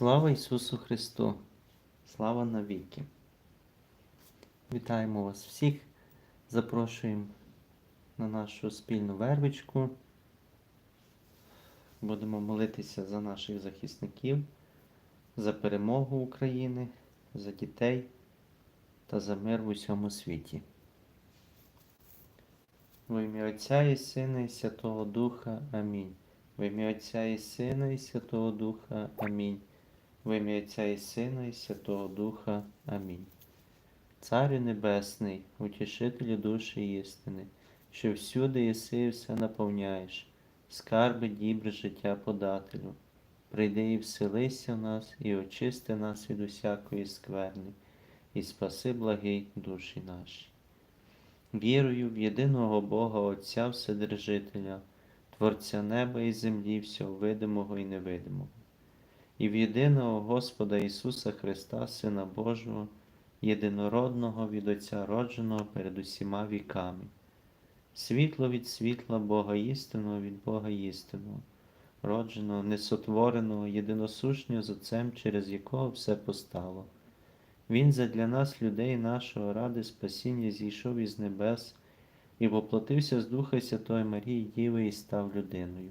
Слава Ісусу Христу! Слава навіки! Вітаємо вас всіх! Запрошуємо на нашу спільну вервичку. Будемо молитися за наших захисників, за перемогу України, за дітей та за мир в усьому світі. В ім'я Отця і Сина і Святого Духа. Амінь. В ім'я Отця і Сина і Святого Духа. Амінь. В ім'я Отця і Сина і Святого Духа. Амінь. Царю Небесний, утішителю душі істини, що всюди єси і все наповняєш, скарби дібр життя подателю. Прийди і вселися в нас, і очисти нас від усякої скверни, і спаси благий душі наші. Вірую в єдиного Бога Отця Вседержителя, Творця неба і землі, всього видимого і невидимого, і в єдиного Господа Ісуса Христа, Сина Божого, єдинородного від Отця родженого перед усіма віками, світло від світла Бога істинного від Бога істинного, родженого, несотвореного, єдиносушнього з Отцем, через якого все постало. Він задля нас, людей нашого, ради спасіння, зійшов із небес і воплотився з Духа Святої Марії Діви і став людиною,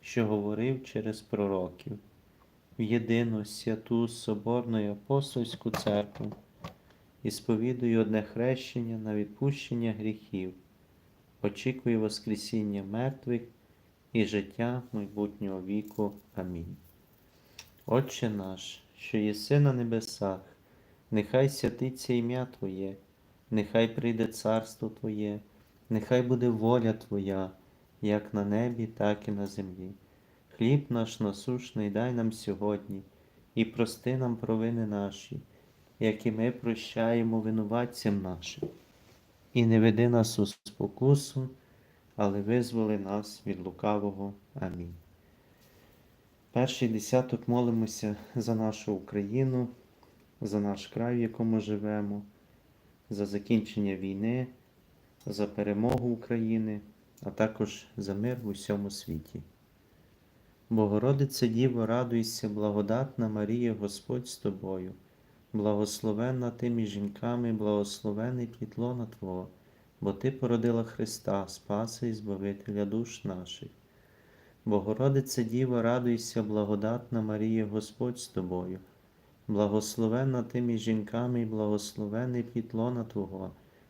що говорив через пророків, в єдину святу Соборну і апостольську церкву, і сповідую одне хрещення на відпущення гріхів, очікую Воскресіння мертвих і життя майбутнього віку. Амінь. Отче наш, що єси на небесах, нехай святиться ім'я Твоє, нехай прийде царство Твоє, нехай буде воля Твоя, як на небі, так і на землі. Хліб наш насушний дай нам сьогодні, і прости нам провини наші, як і ми прощаємо винуватцям нашим. І не веди нас у спокусу, але визволи нас від лукавого. Амінь. Перший десяток молимося за нашу Україну, за наш край, в якому живемо, за закінчення війни, за перемогу України, а також за мир в усьому світі. Богородице Діво, радуйся, благодатна Марія, Господь з тобою, благословенна ти між жінками, благословений плітлона Твого, бо Ти породила Христа, Спаса і Збавителя душ наших. Богородице Діво, радуйся, благодатна Марія, Господь з тобою, благословенна ти між жінками і благословений плітлона Твого,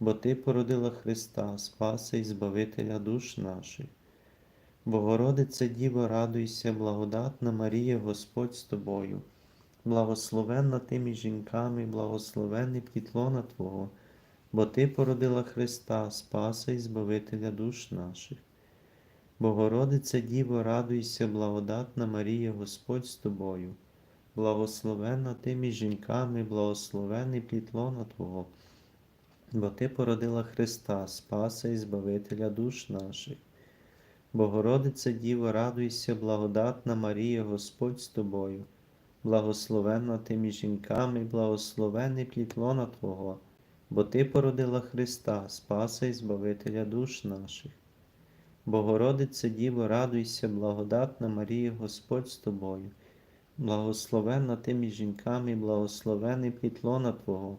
бо Ти породила Христа, Спаса і Збавителя душ наших. Богородице Діво, радуйся, благодатна Марія, Господь з тобою, благословенна ти між жінками, благословенний пітлона Твого, бо Ти породила Христа, Спаса і Збавителя душ наших. Богородице Діво, радуйся, благодатна Марія, Господь з тобою, благословенна ти між жінками, благословений плітлона Твого, бо Ти породила Христа, Спаса і Збавителя душ наших. Богородице Діво, радуйся, благодатна Марія, Господь з тобою, благословенна ти між жінками, благословений плід Твого, бо Ти породила Христа, Спаса і Збавителя душ наших. Богородице Діво, радуйся, благодатна Марія, Господь з тобою, благословенна ти між жінками, благословений плід Твого,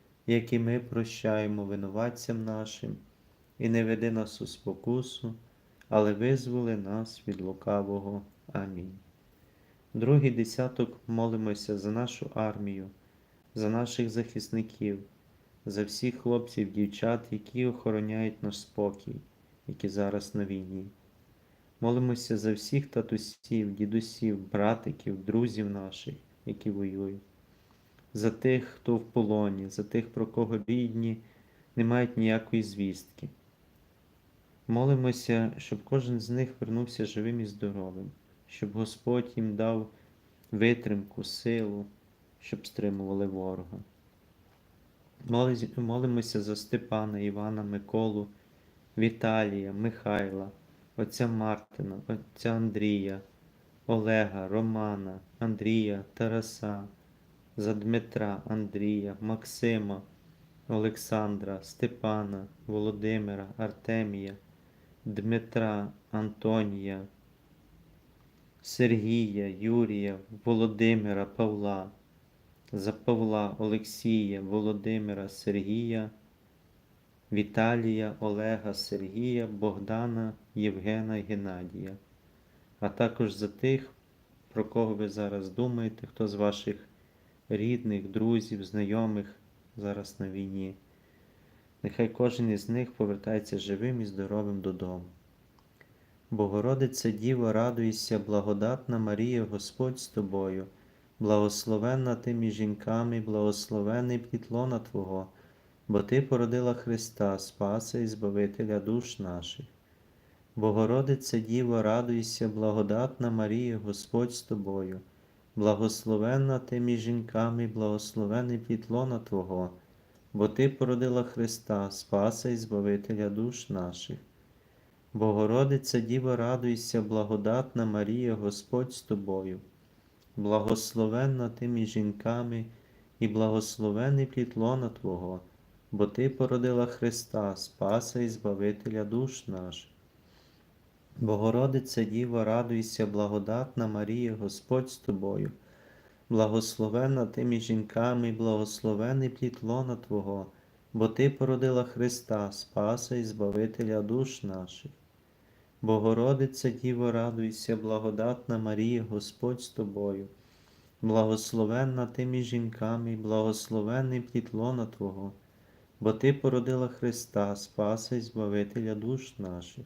які ми прощаємо винуватцям нашим, і не веди нас у спокусу, але визволи нас від лукавого. Амінь. Другий десяток молимося за нашу армію, за наших захисників, за всіх хлопців, дівчат, які охороняють наш спокій, які зараз на війні. Молимося за всіх татусів, дідусів, братиків, друзів наших, які воюють, за тих, хто в полоні, за тих, про кого рідні не мають ніякої звістки. Молимося, щоб кожен з них вернувся живим і здоровим, щоб Господь їм дав витримку, силу, щоб стримували ворога. Молимося за Степана, Івана, Миколу, Віталія, Михайла, отця Мартина, отця Андрія, Олега, Романа, Андрія, Тараса, за Дмитра, Андрія, Максима, Олександра, Степана, Володимира, Артемія, Дмитра, Антонія, Сергія, Юрія, Володимира, Павла, за Павла, Олексія, Володимира, Сергія, Віталія, Олега, Сергія, Богдана, Євгена Геннадія, а також за тих, про кого ви зараз думаєте, хто з ваших рідних, друзів, знайомих зараз на війні. Нехай кожен із них повертається живим і здоровим додому. Богородице Діво, радуйся, благодатна Марія, Господь з тобою, благословенна ти між жінками, благословений плід лона Твого, бо Ти породила Христа, Спаса і Збавителя душ наших. Богородице Діво, радуйся, благодатна Марія, Господь з тобою, благословенна ти між жінками, благословений плід лона Твого, бо Ти породила Христа, Спаса і Збавителя душ наших. Богородице Діво, радуйся, благодатна Марія, Господь з тобою, благословенна ти між жінками, і благословений плід Твого, бо Ти породила Христа, Спаса і Збавителя душ наших. Богородице Діво, радуйся, благодатна Марія, Господь з тобою, благословенна ти між жінками, благословений плід лона Твого, бо Ти породила Христа, Спаса і Збавителя душ наших. Богородице Діво, радуйся, благодатна Марія, Господь з тобою, благословенна ти між жінками, благословений плід лона Твого, бо Ти породила Христа, Спаса і Збавителя душ наших.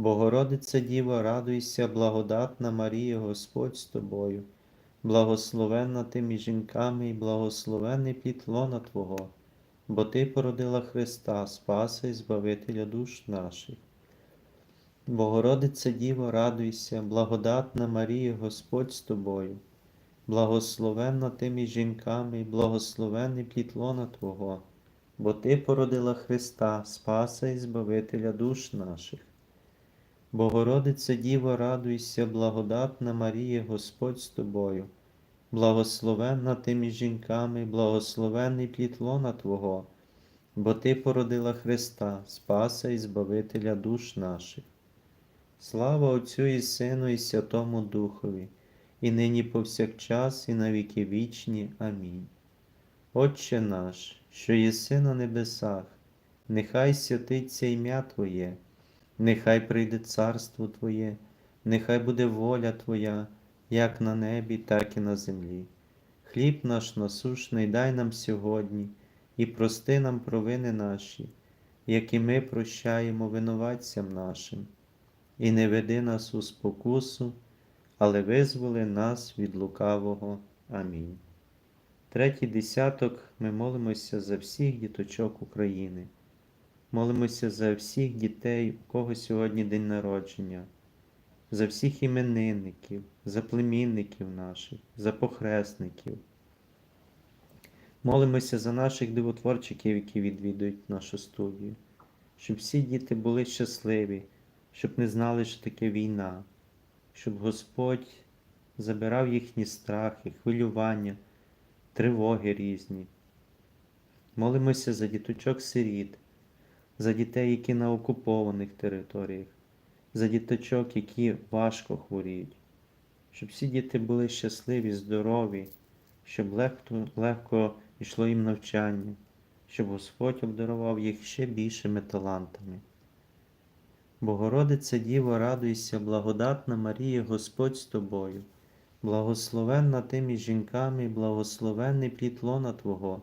Богородице Діво, радуйся, благодатна Марія, Господь з тобою, благословенна ти між жінками, і благословений плід лона Твого, бо Ти породила Христа, Спаса і Збавителя душ наших. Богородице Діво, радуйся, благодатна Марія, Господь з тобою, благословенна ти між жінками, і благословений плід лона Твого, бо Ти породила Христа, Спаса і Збавителя душ наших. Богородице Діво, радуйся, благодатна Марія, Господь з тобою, благословенна ти між жінками, благословений плід лона Твого, бо Ти породила Христа, Спаса і Збавителя душ наших. Слава Отцю і Сину, і Святому Духові, і нині повсякчас, і на віки вічні. Амінь. Отче наш, що єси на небесах, нехай святиться ім'я Твоє, нехай прийде царство Твоє, нехай буде воля Твоя, як на небі, так і на землі. Хліб наш насушний дай нам сьогодні, і прости нам провини наші, як і ми прощаємо винуватцям нашим, і не веди нас у спокусу, але визволи нас від лукавого. Амінь. Третій десяток ми молимося за всіх діточок України. Молимося за всіх дітей, у кого сьогодні день народження, за всіх іменинників, за племінників наших, за похресників. Молимося за наших дивотворчиків, які відвідують нашу студію, щоб всі діти були щасливі, щоб не знали, що таке війна, щоб Господь забирав їхні страхи, хвилювання, тривоги різні. Молимося за діточок сиріт, за дітей, які на окупованих територіях, за діточок, які важко хворіють, щоб всі діти були щасливі, здорові, щоб легко, легко йшло їм навчання, щоб Господь обдарував їх ще більшими талантами. Богородиця Діво, радуйся, благодатна Марія, Господь з тобою, благословенна ти між жінками, благословенний плід лона Твого,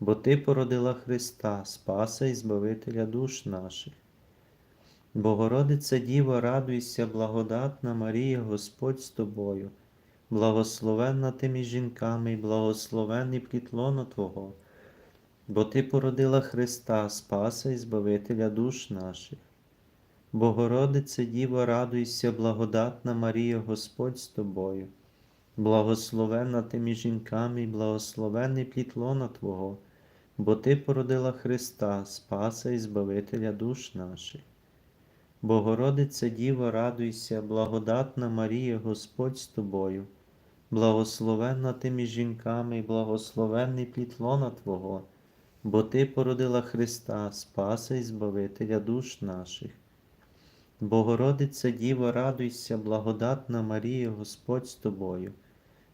бо Ти породила Христа, Спаса і Збавителя душ наших. Богородиця Діва, радуйся, благодатна Марія, Господь з тобою, благословенна ти між жінками, і благословенний плід лона Твого, бо Ти породила Христа, Спаса і Збавителя душ наших. Богородице Діво, радуйся, благодатна Марія, Господь з тобою, благословенна ти між жінками, і благословенний плід лона Твого, бо Ти породила Христа, Спаса і Збавителя душ наших. Богородице Діво, радуйся, благодатна Марія, Господь з тобою, благословенна ти між жінками, і благословенний плід лона Твого, бо Ти породила Христа, Спаса і Збавителя душ наших. Богородиця Діво, радуйся, благодатна Марія, Господь з тобою,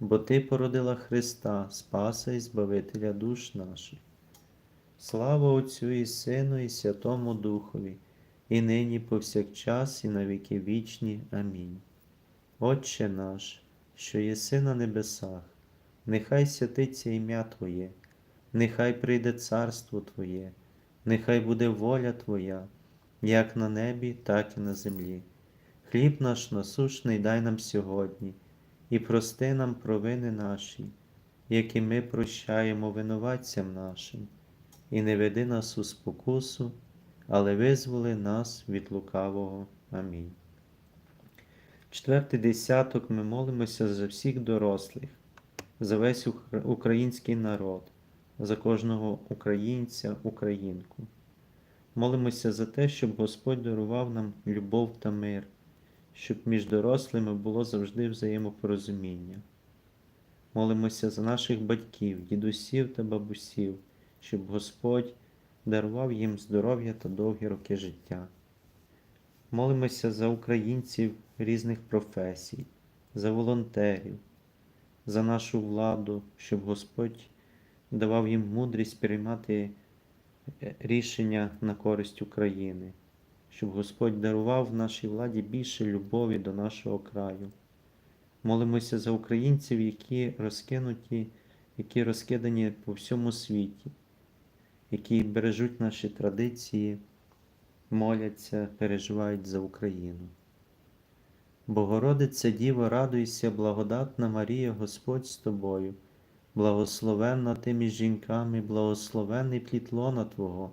бо Ти породила Христа, Спаса і Збавителя душ наших. Слава Отцю і Сину, і Святому Духові, і нині повсякчас, і на віки вічні. Амінь. Отче наш, що єси на небесах, нехай святиться ім'я Твоє, нехай прийде царство Твоє, нехай буде воля Твоя, як на небі, так і на землі. Хліб наш насушний дай нам сьогодні, і прости нам провини наші, які ми прощаємо винуватцям нашим, і не веди нас у спокусу, але визволи нас від лукавого. Амінь. Четвертий десяток ми молимося за всіх дорослих, за весь український народ, за кожного українця, українку. Молимося за те, щоб Господь дарував нам любов та мир щоб між дорослими було завжди взаємопорозуміння. Молимося за наших батьків, дідусів та бабусів, щоб Господь дарував їм здоров'я та довгі роки життя. Молимося за українців різних професій, за волонтерів, за нашу владу, щоб Господь давав їм мудрість приймати е, рішення на користь України, щоб Господь дарував нашій владі більше любові до нашого краю. Молимося за українців, які розкинуті, які розкидані по всьому світі, які бережуть наші традиції, моляться, переживають за Україну. Богородице Діво, радуйся, благодатна Марія, Господь з тобою, благословенна ти між жінками, благословенний плід лона Твого,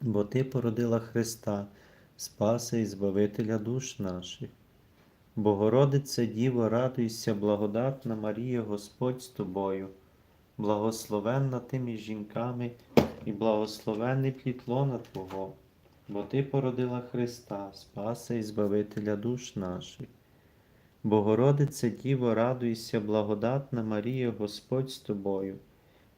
бо Ти породила Христа, Спаса і Збавителя душ наших. Богородице Діво, радуйся, благодатна Марія, Господь з тобою, благословенна ти між жінками, і благословенний плід лона Твого, бо Ти породила Христа, Спаса і Збавителя душ наших. Богородице Діво, радуйся, благодатна Марія, Господь з тобою,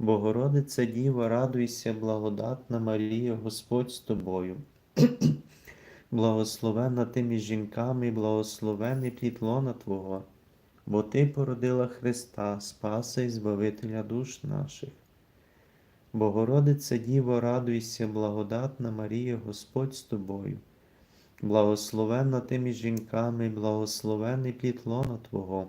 Богородице Діво, радуйся, благодатна Марія, Господь з тобою, благословенна ти між жінками, і благословенний плід Твого, бо Ти породила Христа, Спаса і Збавителя душ наших. Богородице Діво, радуйся, благодатна Марія, Господь з тобою, благословенна ти між жінками, і благословенний плід Твого,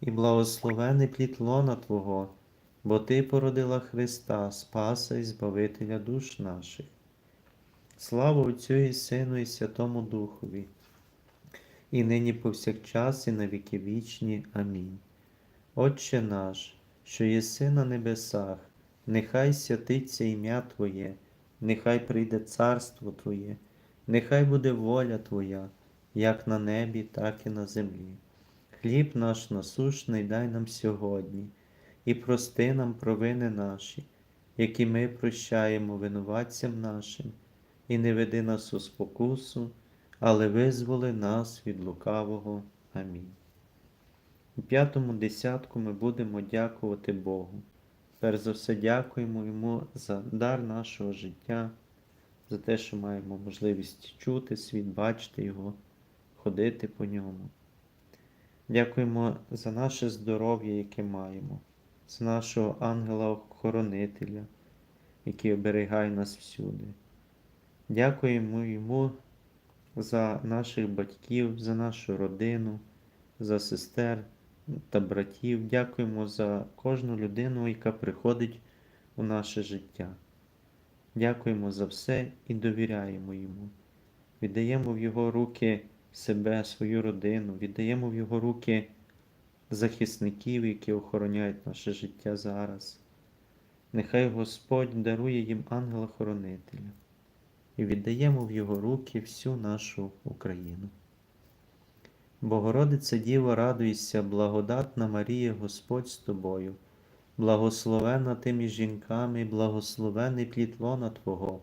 і благословений плід лона Твого, бо Ти породила Христа, Спаса і Збавителя душ наших. Слава Отцю і Сину, і Святому Духові, і нині повсякчас, і на віки вічні. Амінь. Отче наш, що єси на небесах, нехай святиться ім'я Твоє, нехай прийде царство Твоє, нехай буде воля Твоя, як на небі, так і на землі. Хліб наш насушний дай нам сьогодні, і прости нам провини наші, які ми прощаємо винуватцям нашим, і не веди нас у спокусу, але визволи нас від лукавого. Амінь. У п'ятому десятку ми будемо дякувати Богу. Перш за все, дякуємо Йому за дар нашого життя, за те, що маємо можливість чути світ, бачити Його, ходити по ньому. Дякуємо за наше здоров'я, яке маємо, за нашого ангела-охоронителя, який оберігає нас всюди. Дякуємо Йому за наших батьків, за нашу родину, за сестер та братів. Дякуємо за кожну людину, яка приходить у наше життя. Дякуємо за все і довіряємо Йому. Віддаємо в Його руки себе, свою родину, віддаємо в Його руки захисників, які охороняють наше життя зараз. Нехай Господь дарує їм ангела-хоронителя і віддаємо в Його руки всю нашу Україну. Богородице Діво, радуйся, благодатна Марія, Господь з тобою, благословенна ти між жінками, благословений плід лона Твого,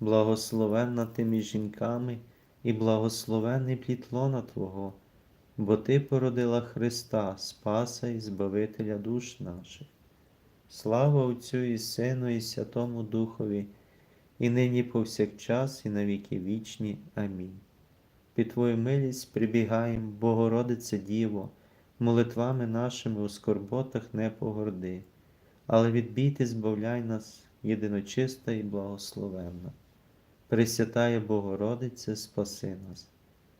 благословенна ти між жінками, і благословений плід лона Твого, бо Ти породила Христа, Спаса і Збавителя душ наших. Слава Отцю і Сину, і Святому Духові, і нині повсякчас, і на віки вічні. Амінь. Під Твою милість прибігаєм, Богородице Діво, молитвами нашими у скорботах не погорди, але від біди збавляй нас, єдиночиста і благословенна. Пресвятає Богородице, спаси нас.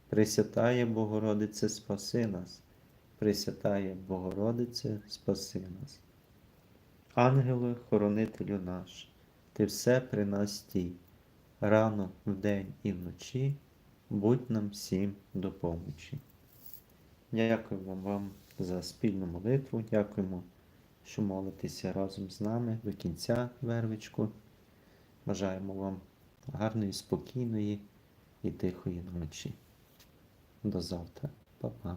Пресвятає Богородице, спаси нас. Пресвятає Богородице, спаси нас. Ангеле, хоронителю наш, Ти все при нас стій, рано, вдень і вночі, будь нам всім до. Дякуємо вам за спільну молитву, дякуємо, що молитеся разом з нами до кінця вервичку. Бажаємо вам гарної, спокійної і тихої ночі. До завтра, Па-па.